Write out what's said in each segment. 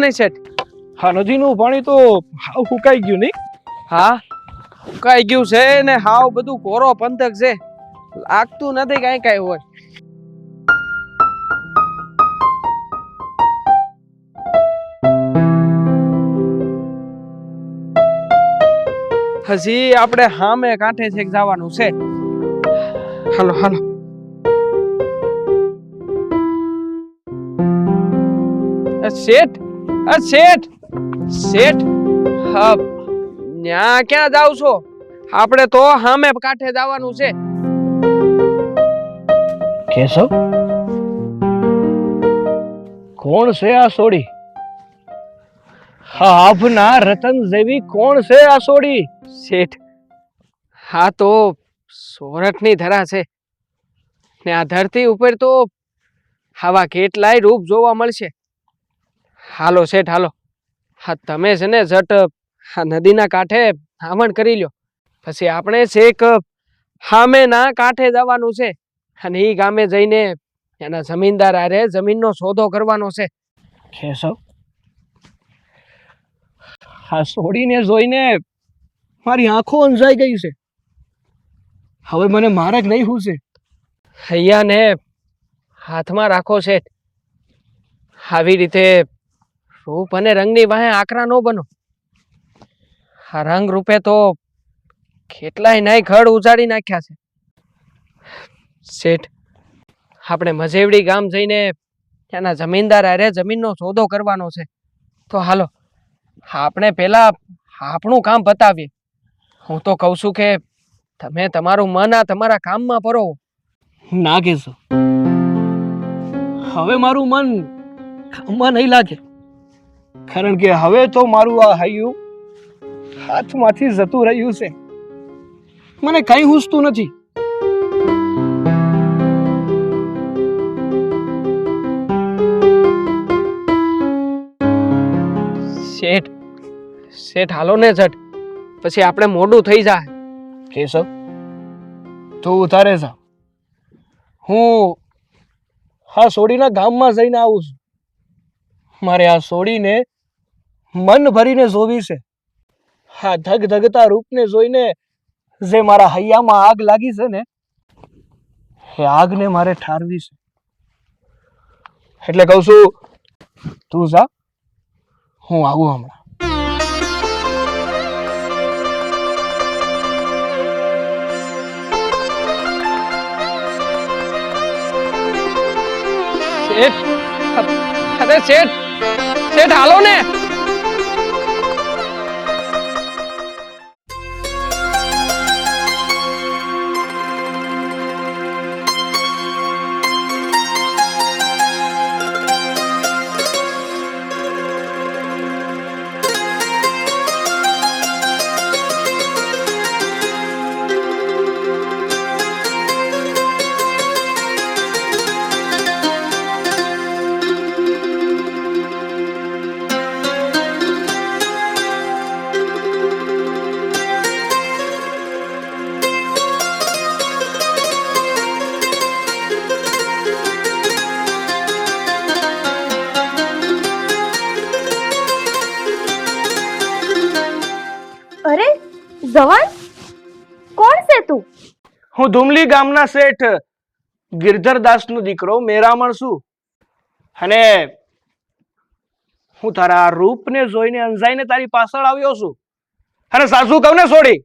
બોલો ને શેઠ. હા નદીનું પાણી તો હાવ ફૂંકાઈ ગયું નહીં? હા કઈ ગયું છે ને હાવ બધું કોરો પંથક છે. લાગતું નથી કાંઈ કાંઈ હોય. હજી આપણે હામે કાંઠે છેક જવાનું છે. હાલો હાલો. શેઠ અ, શેઠ શેઠ હા ન્યા ક્યાં જાવ છો? આપણે તો હામે કાંઠે જવાનું છે. કેશવ? કોણ છે આ સોડી? હા આપના રતન જેવી કોણ છે આ સોડી? શેઠ હા તો સોરઠની ધરા છે. ને આ ધરતી ઉપર તો આવા કેટલાય રૂપ જોવા મળશે. હાલો શેઠ હાલો. હા તમે છે ને ઝટ આ નદીના કાંઠે આવણ કરી લ્યો. પછી આપણે છેક હામેના કાંઠે જવાનું છે. અને એ ગામે જઈને એના જમીનદાર આરે જમીનનો સોદો કરવાનો છે. કેશવ આ સોડીને જોઈને મારી આંખો અંજાઈ ગઈ છે. હવે મને મારે જ નહીં હું છે હૈયાને હાથમાં રાખો છે આવી રીતે રૂપ અને રંગની વાહે આકરા ન બનો. આ રંગ રૂપે તો કેટલાય નાય ઘડ ઉજાડી નાખ્યા છે. શેઠ, આપણે મજેવડી ગામ જઈને ત્યાંના જમીનદાર અરે જમીનનો સોદો કરવાનો છે. તો હાલો, આપણે પહેલાં આપણું કામ પતાવીએ. હું તો કહું છું કે તમે તમારું મન આ તમારા કામમાં પરો ના કહેશો. હવે મારું મન કામમાં નહીં લાગે. કારણ કે હવે તો મારું આ હૈયું હાથમાંથી જતું રહ્યું છે. મને કઈ હુસતું નથી. શેઠ શેઠ હાલો ને ઝટ. પછી આપણે મોડું થઈ જાય. કેશવ તું ઉતારે જા. હું હા સોડીના ગામમાં જઈને આવું છું. મારે આ સોડીને મન ભરીને જોવી છે. હા ધગ ધગતા રૂપને જોઈને જે મારા હૈયામાં આગ લાગી છે ને, એ આગને મારે ઠારવી છે. એટલે કહું છું, તું જા, હું આવું હમણાં. શેઠ, અરે શેઠ શેઠ હાલો ને. હું ધુમલી ગામના શેઠ ગિરધરદાસનો દીકરો, મેરામણ છું. અને હું તારા રૂપને જોઈને અંજાઈને તારી પાછળ આવ્યો છું. અને સાસુ કવને છોડી?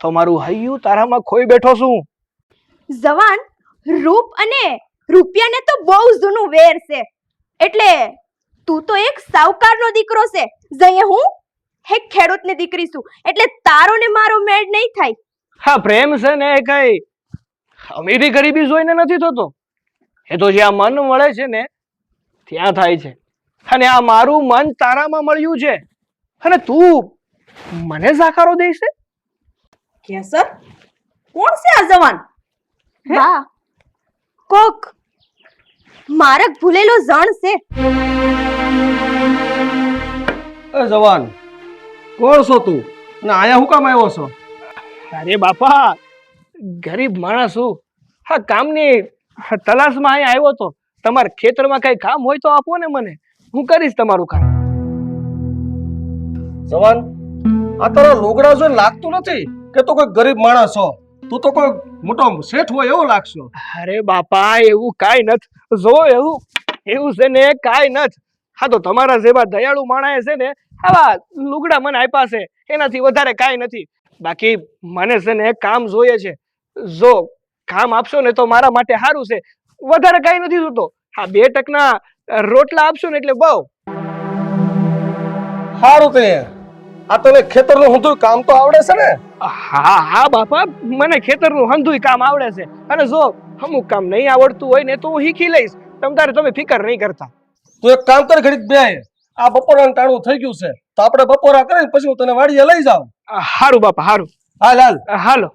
તો મારું હૈયું તારામાં ખોઈ બેઠો છું. જવાન, રૂપ અને રૂપિયાને તો બહુ જૂનું વેર છે. એટલે તું તો એક સાવકારનો દીકરો છે. જઈએ હું હે ખેડૂતની દીકરી છું. એટલે તારો ને મારો મેળ નહીં થાય. હા પ્રેમ છે ને એ કઈ અમીરી ગરીબી જોઈને નથી થતો. એ તો જ્યાં મન મળે છે ને ત્યાં થાય છે. અને આ મારું મન તારામાં મળ્યું છે. અને તું મને જાકારો કે કેસર કોણ છે આ જવાન? હા? કોક. મારક ભૂલેલો જણ છે. એ જવાન કોણ છો તું? અને આયા હું કામ આવ્યો છો? અરે બાપા ગરીબ માણસ છું હા કામની તલાશમાં અહીં આવ્યો તો. તમારા ખેતરમાં કઈ કામ હોય તો આપો ને મને. હું કરીશ તમારું કામ. જવાન આ તારા લોગડા જોઈને લાગતું નથી કે તો કોઈ ગરીબ માણસ છો તું તો કોઈ મોટો શેઠ હોય એવો લાગશો. અરે બાપા એવું કાઈ નથી. જો એવું એવું છે ને કાઈ નથી. હા તો તમારા જેવા દયાળુ માણસે છે ને આવા લુગડા મને આપ્યા છે. એનાથી વધારે કાઈ નથી. બાકી મને છે ને કામ જોઈએ છે. જો કામ આપશો ને તો મારા માટે સારું છે. વધારે કાંઈ નથી જોતો. હા બે ટકના રોટલા આપશો ને એટલે બહુ. સારું તે આ તને ખેતરનું હંધુય કામ તો આવડે છે ને? હા હા બાપા મને ખેતરનું હંધુય કામ આવડે છે. અને જો અમુક કામ નહીં આવડતું હોય ને તો હું શીખી લઈશ. તમ તારે તમે ફિકર નહીં કરતા. તું એક કામ કર ઘડીક બે આ બપોરાનું ટાણું થઈ ગયું છે. તો આપણે બપોરા કરીને પછી હું તને વાડીએ લઈ જાઉં. હારું બાપા હારું. હાલ હાલ. હાલો.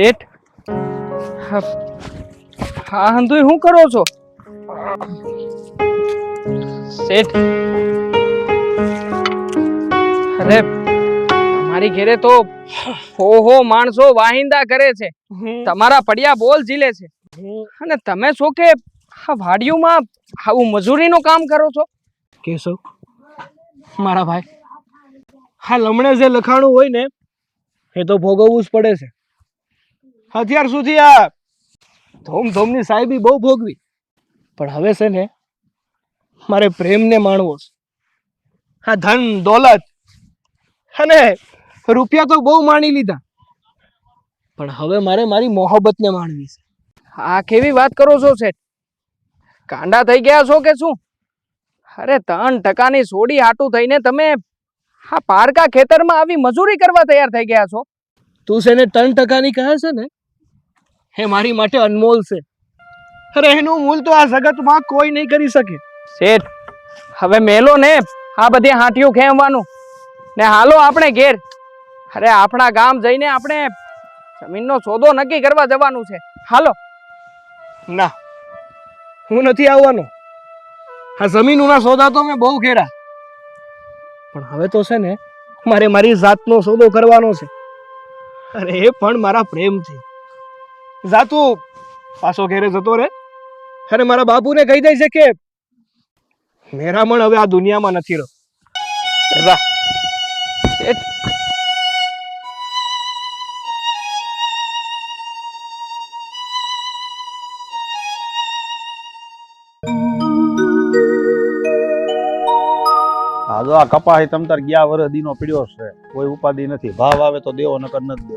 શેઠ? હા હંધુય શું કરો છો? શેઠ? અરે તમારી ઘેરે તો હો હો માણસો વાહિંદા કરે છે. તમારા પડ્યા બોલ ઝીલે છે. અને તમે છો કે આ વાડીઓમાં આવું મજૂરીનું કામ કરો છો? કેશવ. મારા ભાઈ. હા લમણે જે લખાણું હોય ને એ તો ભોગવવું જ પડે છે. અત્યાર સુધી આ ધોમ ધોમની સાહેબી બહુ ભોગવી. પણ હવે છે ને, મારે પ્રેમને માણવો છે. હા ધન, દોલત અને રૂપિયા તો બહુ માણી લીધા. પણ હવે મારે મારી મોહબ્બતને માણવી છે. આ કેવી વાત કરો છો, શેઠ? કાંડા થઈ ગયા છો કે શું? અરે, ત્રણ ટકાની સોડી હાટું થઈને તમે આ પારકા ખેતરમાં આવી મજૂરી કરવા તૈયાર થઈ ગયા છો. તું છે ને ત્રણ ટકાની કહે છે ને એ મારી માટે અનમોલ છે. અરે એનું મૂલ તો આ જગતમાં કોઈ નહીં કરી શકે. શેઠ હવે મેલો ને આ બધી હાંટીઓ ખેંચવાનું. ને હાલો આપણે ઘેર. અરે આપણા ગામ જઈને આપણે જમીનનો સોદો નક્કી કરવા જવાનું છે. હાલો. ના હું નથી આવવાનો. આ જમીનના સોદા તો મેં બહુ ઘેરા. પણ હવે તો છે ને મારે મારી જાતનો સોદો કરવાનો છે. અરે એ પણ મારા પ્રેમથી. જા તું. પાછો ઘેરે જતો રે અને મારા બાપુને કહી દે છે કે મેરામણ હવે આ દુનિયામાં નથી રહ્યો. જા. હા જો આ કપાહી તમ તાર ગયા વર્ષ દીનો પીડ્યો છે. કોઈ ઉપાધિ નથી. ભાવ આવે તો દેવો નકર નથી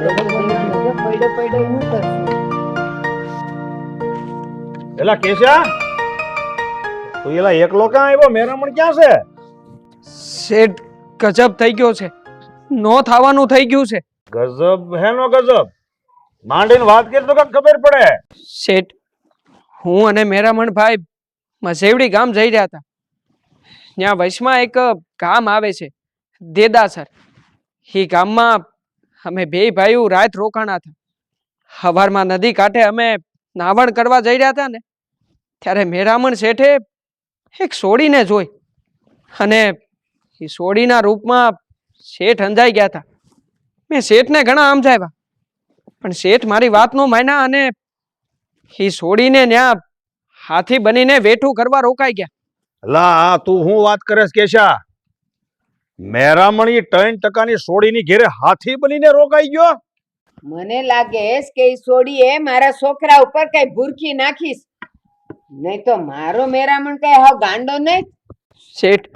દેવો. એલા કેશા? તું એલા એકલો ક્યાં આવ્યો? મેરામણ ક્યાં છે? શેઠ ગજબ થઈ ગયો છે. નો થવાનું થઈ ગયું છે. ગજબ? હે નો ગજબ? માંડીને વાત કરી તો કાંઈક ખબર પડે. શેઠ હું અને મેરામણભાઈ મસેવડી ગામ જઈ રહ્યા હતા. ત્યાં વૈશમાં એક ગામ આવે છે દેદાસર એ ગામમાં અમે બે ભાઈઓ રાત રોકાણા હતા સવારમાં નદી કાંઠે અમે નાવણ કરવા જઈ રહ્યા હતા ને, ત્યારે મેરામણ શેઠે એક સોડીને જોઈ અને એ સોડીના રૂપમાં શેઠ અંજાઈ ગયા હતા. મેં શેઠને ઘણા સમજાવ્યા પણ શેઠ મારી વાતનો માન્યા અને એ છોડીને ત્યાં હાથી બનીને વેઠું કરવા રોકાઈ ગયા. લા, તું હું વાત કરે કેશા? મેરામણી ત્રણ ટકાની સોડીની ઘેરે હાથી બનીને રોકાઈ ગયો? મને લાગે છે કે ઈ સોડીએ મારા છોકરા ઉપર કઈ ભૂરખી નાખીશ. નહીં તો મારો મેરામણ કઈ હા ગાંડો નહીં? શેઠ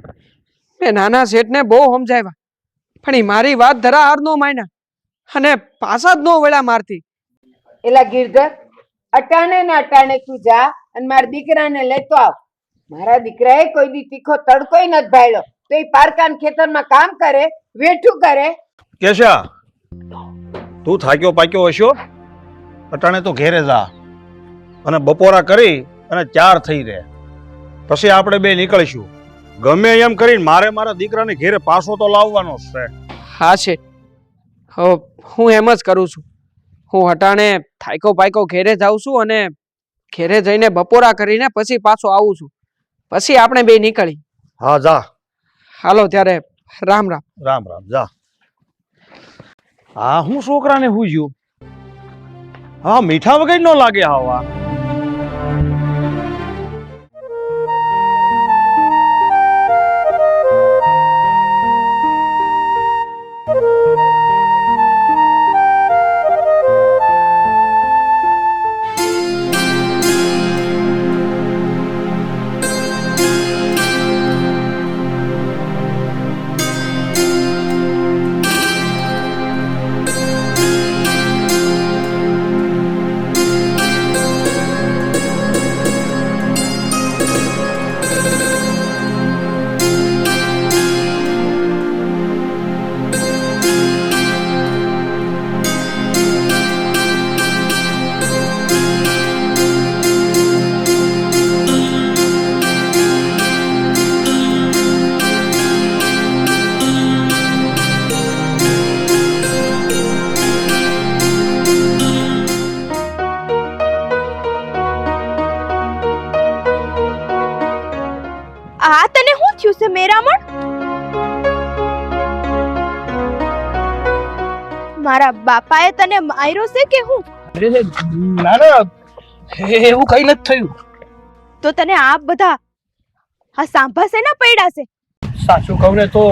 મેં નાના શેઠને બહુ સમજાવ્યા પણ એ મારી વાત ધરા હાર નો માન્યા અને પાછા જ નો વેળા મારતી. એલા ગીરધર અટાણે ને અટાણે તું જા અને મારા દીકરાને લેતો આવ. મારા દીકરાએ કોઈ દી તીખો તડકોય નથી ભાળ્યો. તો એ પારકાન ખેતરમાં કામ કરે વેઠું કરે. કેશા તું થાક્યો પાક્યો હશો? અટાણે તો ઘેરે જા અને બપોરા કરી અને ચાર થઈ રહે. પછી આપણે બે નીકળીશું. ગમે એમ કરીને મારે મારા દીકરાને ઘેરે પાછો તો લાવવાનો જ છે. હા છે. હો હું એમ જ કરું છું. હું હટાણે થાયકો પાયકો ઘેરે જાઉં છું અને ઘેરે જઈને બપોરા કરીને પછી પાછો આવું છું. પછી આપણે બે નીકળી. હા જા. હાલો ત્યારે રામ રામ. રામ રામ, જા. હા હું છોકરાને હું જો હા, મીઠા વગર ન લાગે હવા મારા બાપાએ તને માર્યો છે કે હું? અરે ના ના એવું કઈ નથી થયું. તો તને આ બધા આ સાંભા શેના પડ્યા છે? સાચું કહું ને તો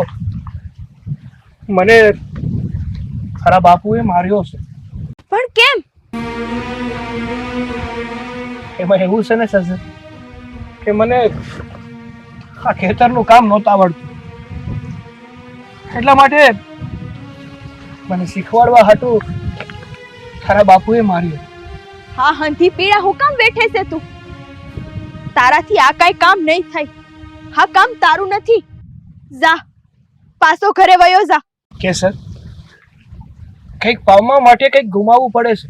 મને ખરા બાપુએ માર્યો છે. પણ કેમ? એમાં એવું છે ને સર કે મને આ ખેતરનું કામ નહોતું આવડતું. એટલા માટે મને શીખવાડવા હતું ખરા બાપુએ માર્યો. હા હંધી પીડા હું કામ બેઠે છે તું? તારાથી આ કાંઈ કામ નહીં થાય. હા કામ તારું નથી. જા પાછો ઘરે વયો જા. કે સર? કંઈક પામવા માટે કંઈક ગુમાવવું પડે છે.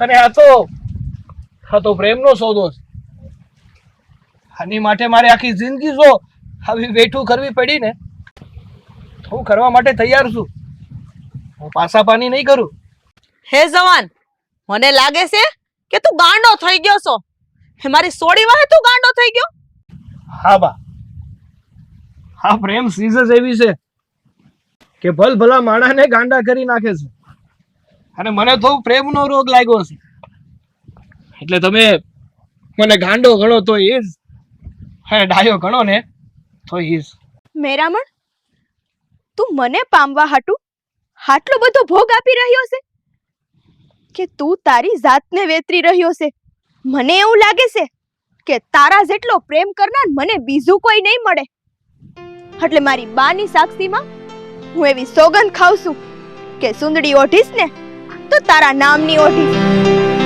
અને આ તો આ તો પ્રેમનો સોદો છે. આની માટે મારે આખી જિંદગી જો આવી વેઠું કરવી પડી ને હું કરવા માટે તૈયાર છું. હું પાસા પાની નહીં કરું. હે જવાન મને લાગે છે કે તું ગાંડો થઈ ગયો છો. હે મારી સોડી વાહે તું ગાંડો થઈ ગયો? હા બા. હા પ્રેમ સીઝસ એવી છે કે ભલ ભલા માણાને ગાંડા કરી નાખે છે. અને મને તો પ્રેમનો રોગ લાગ્યો છે. એટલે તમે મને ગાંડો ગણો તો ઈઝ અને ડાયો ગણો ને તો ઈઝ મેરામણ તું મને પામવા હાટું? આટલો બધો ભોગ આપી રહ્યો છે? કે તું તારી જાતને વેતરી રહ્યો છે? મને એવું લાગે છે કે તારા જેટલો પ્રેમ કરનાર મને બીજું કોઈ નહીં મળે. એટલે મારી બાની સાક્ષીમાં હું એવી સોગંદ ખાઉં છું કે સુંદડી ઓઢીશ ને તો તારા નામની ઓઢીશ.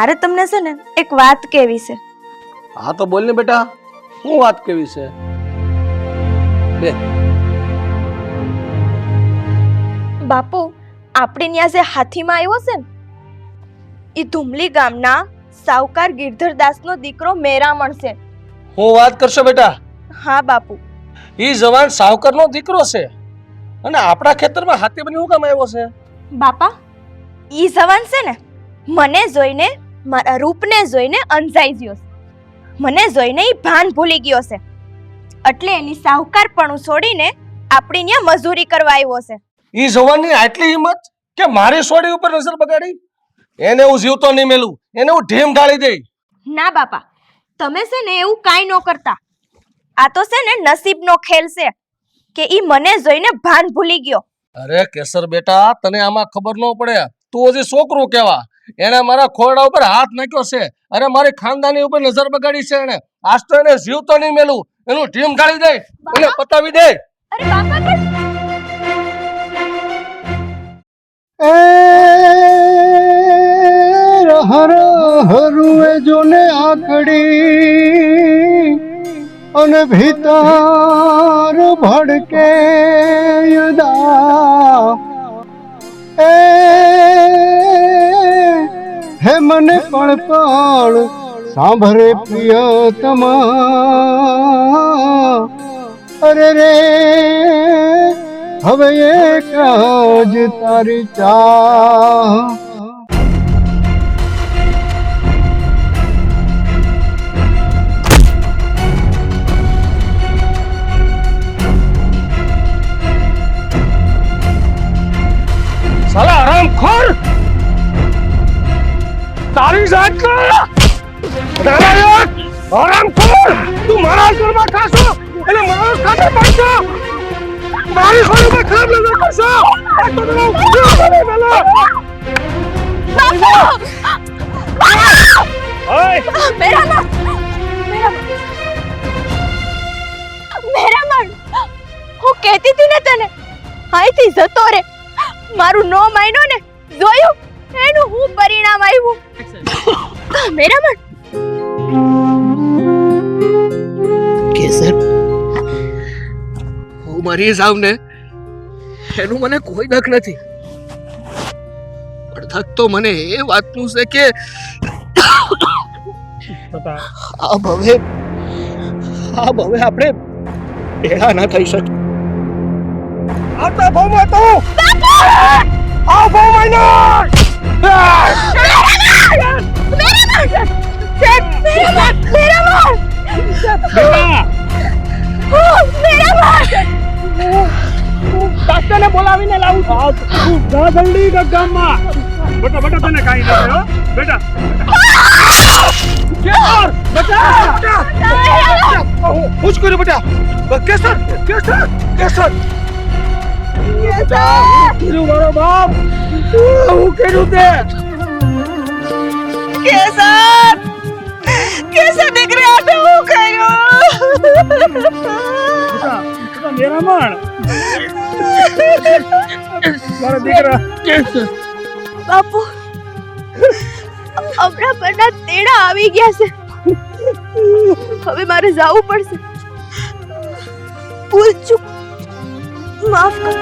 મારે તમને છે ને એક વાત કહેવી છે? હા તો બોલ ને બેટા શું વાત કેવી છે? બે. બાપુ આપણે ત્યાં જે હાથીમાં આવ્યો છે ને એ ધુમલી ગામના સાવકાર ગિરધરદાસનો દીકરો મેરામણ છે. હું વાત કરશો બેટા? હા બાપુ. એ જવાન સાવકરનો દીકરો છે. અને આપણા ખેતરમાં હાથી બની હું કામ આવ્યો છે? બાપા ઈ જવાન છે ને મને જોઈને મારા રૂપને જોઈને અંજાઈ ગયો છે. મને જોઈને એ ભાન ભૂલી ગયો છે. એટલે એની સાહુકારપણું છોડીને આપણી ત્યાં મજૂરી કરવા આવ્યો છે. એ જોવાની આટલી હિંમત કે મારી સોડી ઉપર નજર બગાડી? એને હું જીવતો નહીં મેલું. એને હું ઢીમ ઢાળી દઈ ના બાપા તમે છે ને એવું કાંઈ ન કરતા. આ તો છે ને નસીબનો ખેલ છે કે ઈ મને જોઈને ભાન ભૂલી ગયો. અરે કેસર બેટા તને આમાં ખબર ન પડે. તું હજી છોકરો કેવા? એને મારા ખોરડા ઉપર હાથ નાખ્યો છે. અને મારી ખાનદાની ઉપર નજર બગાડી છે એને આજ તો એને જીવ તો નહીં મેલું. એનું ટીમ કાઢી દે. એને પતાવી દે. અરે બાપા પણ હર હરુએ જોને આકડી અને ભીતર ભડકે યુદા. એ હે મને પણ પણ પ્રિય તમા. અરે રે, હવે એક જ તારી ચા સાલા હરામખોર તારી જાત નારાયણ હરામખોર તું મારા ઘરમાં ખાશો, એટલે મારો ખાતે પડશો મારી ઘરમાં ખરાબ લગા કરશો કરે હું કહેતી હતી ને તને. અહીંથી જતો રે. મારું નો માયનો ને. જોયું? એનું હું પરિણામ આવ્યું મેરામણ? કેસર હું મરી જાઉં ને એનું મને કોઈ દખ નથી. પણ દખ તો મને એ વાતનું છે કે આ ભવે આ ભવે આપણે ભેળા ના થઈ શકે આતા ભવ તો! આ ભાવમાં ના ડાક્ટરને બોલાવીને લાવું છું. જા જલ્દી ગામમાં બેટા બેટા તને કાંઈ ન થયો બેટા. હું જ કર્યું બેટા. કેસર કેસર કેસર કર્યું મારો બાપ હું કર્યું તે? કેસર? કેસર દીકરી આટે હું હમણાં પરના તેડા આવી ગયા છે. હવે મારે જવું પડશે. ભૂલ माफ कर